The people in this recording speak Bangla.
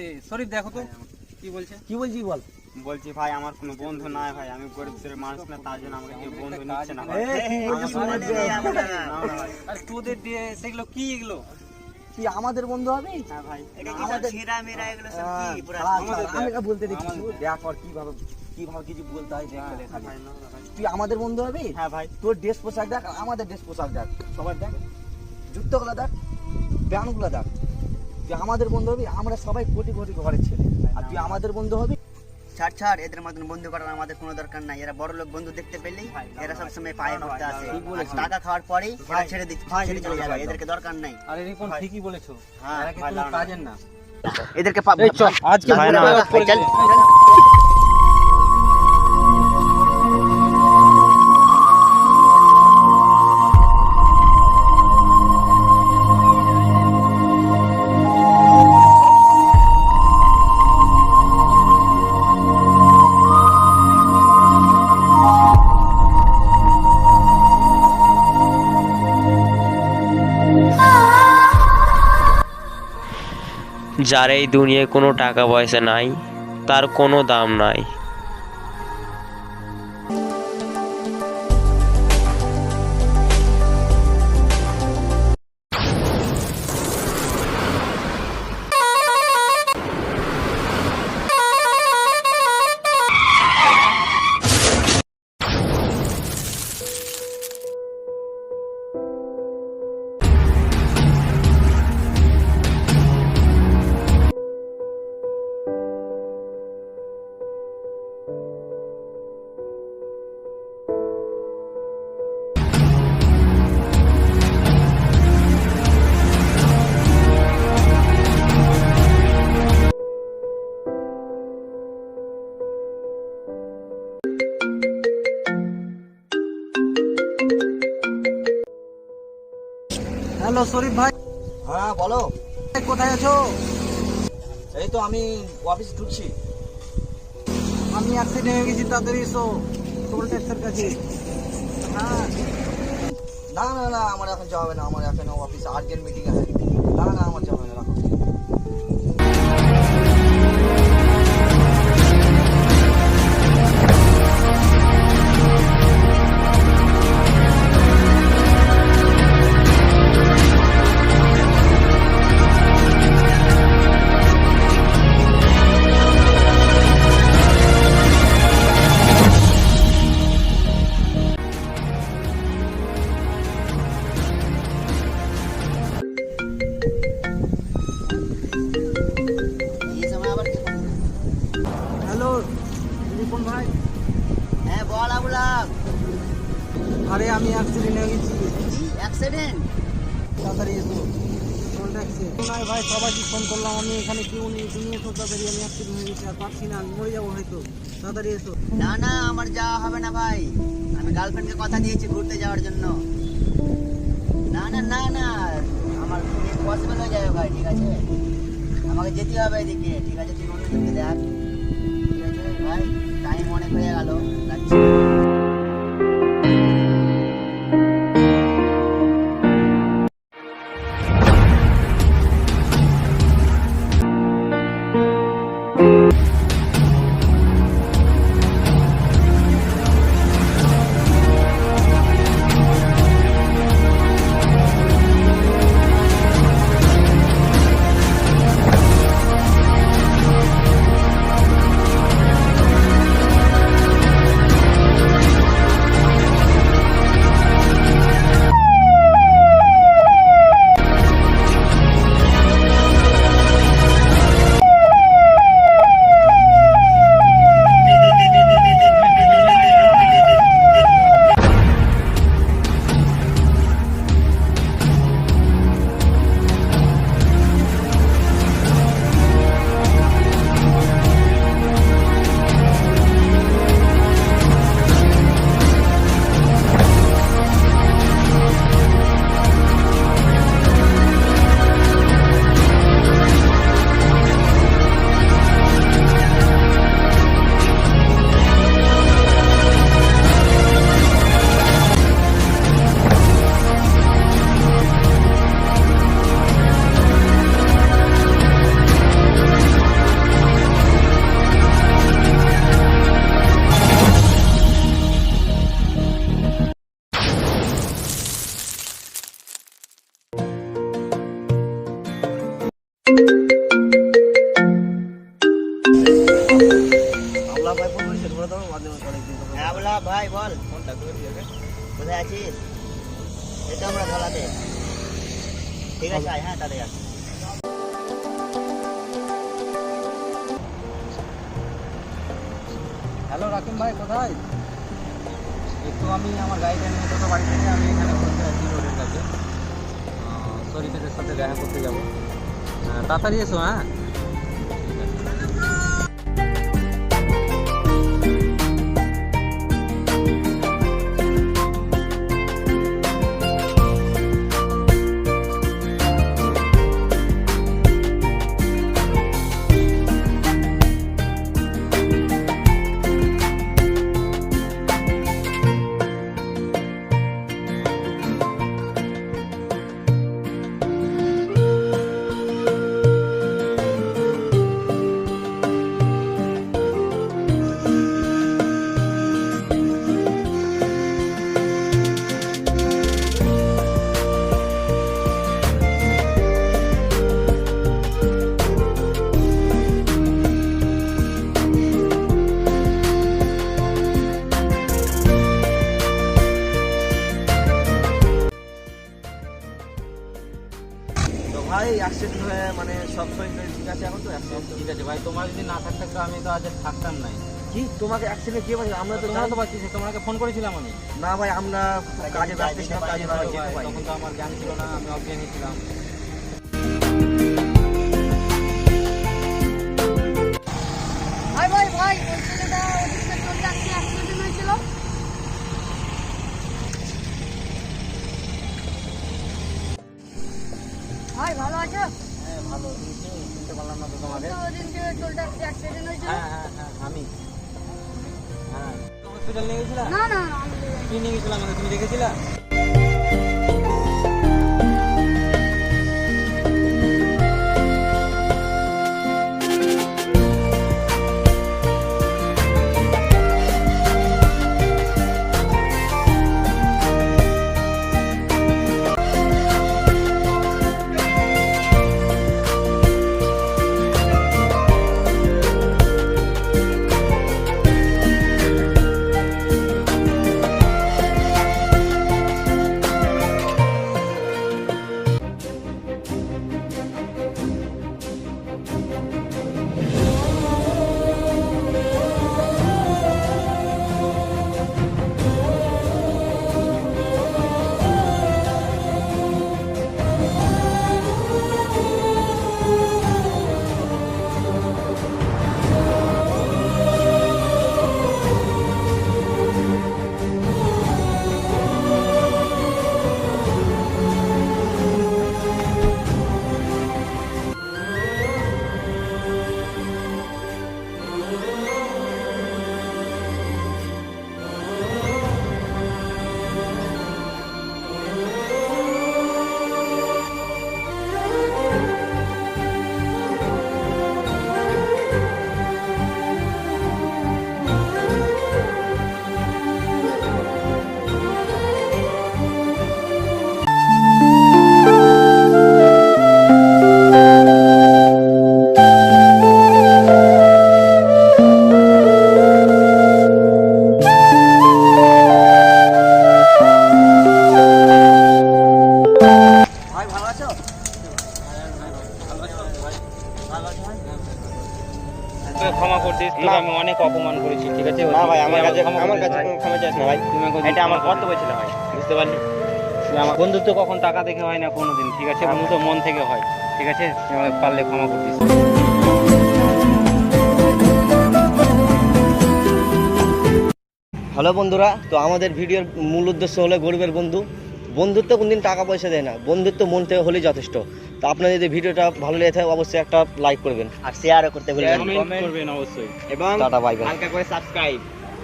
সব? আছে? শরীফ দেখো তো কি বলছে? কি বলছিস বল। বলছি ভাই আমার কোনো বন্ধু নাই ভাই আমি গরিব শ্রেণির মানুষ না তার জন্য আমাকে কেউ বন্ধু নিচ্ছে না। আরে তোদের দিয়ে সেগুলো কি এগুলো? কি আমাদের বন্ধু হবে? হ্যাঁ ভাই আমাদের- ছেঁড়া মেরা এগুলো সব কি? পুরা ছাড়, আমাদের ছাড়, আমি বলতে দেখি দেখ আর কীভাবে কীভাবে কিছু বলতে হয়। তুই আমাদের বন্ধু হবি? হ্যাঁ ভাই। তোর ড্রেস পোশাক দেখ আমাদের ড্রেস পোশাক দেখ। সবার দেখ। জুতোগুলো দেখ প্যান্টগুলো দেখ। তুই আমাদের বন্ধু হবি আমরা সবাই কোটি কোটি ঘরের ছেলে। আর তুই আমাদের বন্ধু হবি? ছাড় ছাড় এদের মতন বন্ধু করার আমাদের কোনো দরকার নাই। এরা বড় লোক বন্ধু দেখতে পেলেই এরা সবসময় পায়ে পড়তে আসে। টাকা খাওয়ার পরেই এরা ছেড়ে দিচ্ছে ছেড়ে চলে যাবে এদেরকে দরকার নাই। আরে রিপন। ঠিকই বলেছ। হ্যাঁ। কাজের না। এদেরকে পা- আজকে ভাই, না, চল, যার এই দুনিয়ায় কোনো টাকা পয়সা নাই তার কোনো দাম নাই। হ্যালো শরীফ ভাই। হ্যাঁ বলো। কোথায় আছো? এই তো আমি অফিস ঢুকছি। আমি অ্যাক্সিডেন্ট হয়ে গেছি তাড়াতাড়ি এসো। টোল ট্যাক্সের কাছে। হ্যাঁ না না না আমার এখন যাওয়া হবে না আমার এখন অফিস আর্জেন্ট মিটিং আছে। ট্যাক্সে নাই ভাই সবাইকে ফোন করলাম আমি এখানে কেউ নেই তুমি এসো তাড়াতাড়ি আমি অ্যাক্সিডেন্ট হয়ে গেছি আর পারছি না আমি মরে যাব হয়তো তাড়াতাড়ি এসো। না না আমার যাওয়া হবে না ভাই। আমি গার্লফ্রেন্ডকে কথা দিয়েছি ঘুরতে যাওয়ার জন্য। না না না না আমার পসিবল হয়ে যাবে ভাই ঠিক আছে? আমাকে যেতে হবে এদিকে ঠিক আছে? তুই অন্যজনকে দেখ। ঠিক আছে ভাই টাইম অনেক হয়ে গেল যাচ্ছি কোথায় আছিস এটা আমরা ধলাতে ঠিক আছে, আয় হ্যাঁ তাড়াতাড়ি আস হ্যালো রাকিম ভাই, কোথায়? একটু আমি আমার গাড়িটা নিয়ে টোটো বাড়ি থেকে আমি এখানে বসে আছি রোডের কাছে। শরীফের সাথে দেখা করতে যাব। তাড়াতাড়ি এসো হ্যাঁ। অ্যাক্সিডেন্ট হয়ে মানে সব শরীর ঠিক আছে এখন তো? অ্যাক্সিডেন্ট ঠিক আছে। ভাই তোমার যদি না থাকতে তো আমি তো আজ থাকতাম নাই কি? তোমাকে অ্যাক্সিডেন্ট কে বলে আমরা তো তোমরা তো পাচ্ছি তোমাকে ফোন করেছিলাম আমি। না ভাই আমরা কাজে ব্যস্ত ছিলাম কাজে না যেতে পারি তখন তো আমার জ্ঞান ছিল না আমি অজ্ঞানী ছিলাম। ভাই ভাই ভাই ওই ছেলেটা ভাই ভালো আছো? হ্যাঁ ভালো। চিনতে পারলাম না তো তোমাকে ওদিনকে চলে যাচ্ছে অ্যাক্সিডেন্ট হয়েছিল? হ্যাঁ হ্যাঁ হ্যাঁ আমি। হ্যাঁ। হসপিটাল নিয়ে গেছিলা? না না আমি নিয়ে গেছিলাম আমাকে তুমি দেখেছিলা? আমি অনেক অপমান করেছি ঠিক আছে? না ভাই আমার কাছে আমার কাছে কোনো ক্ষমা চাইছ না ভাই। তুমি এটা আমার কর্তব্য ছিল ভাই বুঝতে পারলি? আমার বন্ধুত্ব কখন টাকা দেখে হয় না কোনোদিন ঠিক আছে? বন্ধুত্ব মন থেকে হয় ঠিক আছে? আমাকে পারলে ক্ষমা করতিস। হ্যালো বন্ধুরা তো আমাদের ভিডিওর মূল উদ্দেশ্য হলো গরিবের বন্ধু। বন্ধুত্ব কোনদিন টাকা পয়সা দেয় না বন্ধুত্ব মন থেকে হলেই যথেষ্ট। তো আপনার যদি ভিডিওটা ভালো লেগে থাকে অবশ্যই একটা লাইক করবেন। আর শেয়ারও করতে ভুলবেন না। কমেন্ট করবেন অবশ্যই। এবং টাটা বাই বাই হালকা করে সাবস্ক্রাইব